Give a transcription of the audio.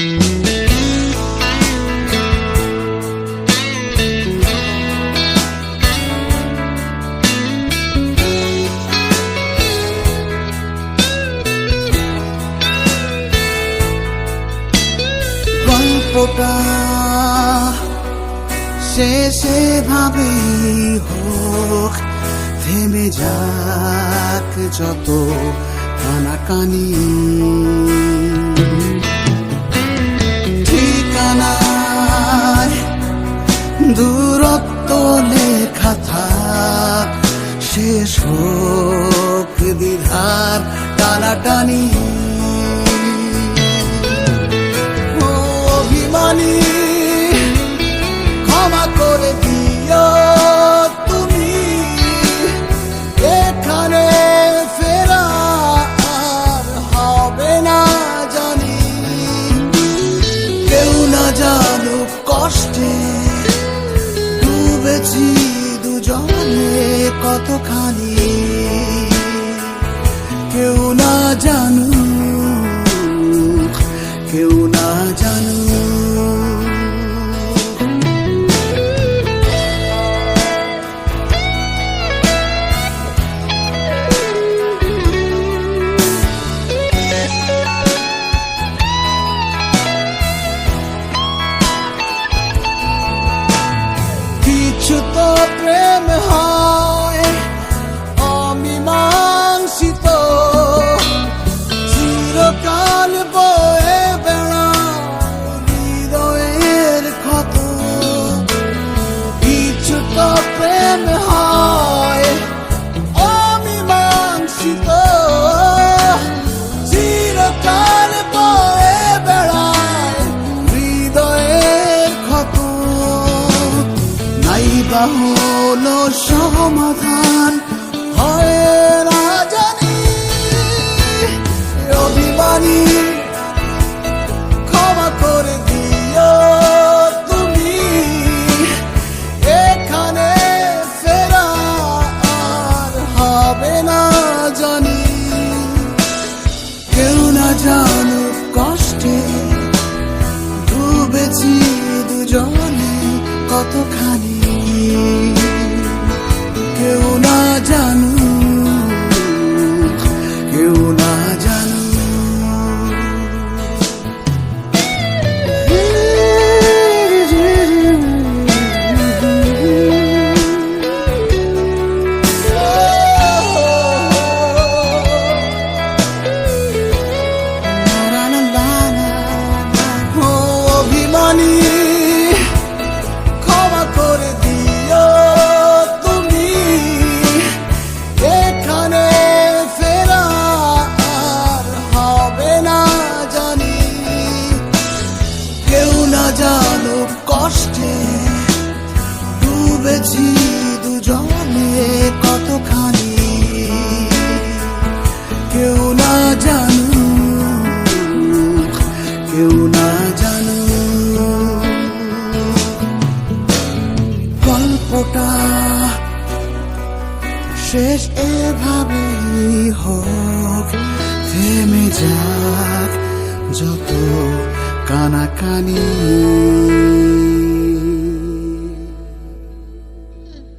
গল্পটা শেষে ভাবে হোক থেমে যাক যত কানাকানি। টানাটানি অভিমানী, ক্ষমা করে দিও তুমি। এখানে ফেরা আর হবে না জানি। কেউ না জানুক কষ্টে, ডুবেছি দুজনে কতখানি। কেউ না জানুক কেউ না জানুক। কিছু তো প্রেম হয় হলো সমাধান হয় না জানি। অভিমানী, ক্ষমা করে দিও তুমি। এখানে ফেরা আর হবে না জানি। কেউ না জানুক কষ্টে, ডুবেছি দুজনে কতখানি। কেউ না জানু কষ্টে ডুবেছি দুজনে কতখানি। কেউ না জানু কেউ না জানু গল্পটা শেষ এভাবেই হোক, থেমে যাক যত কানাকানি।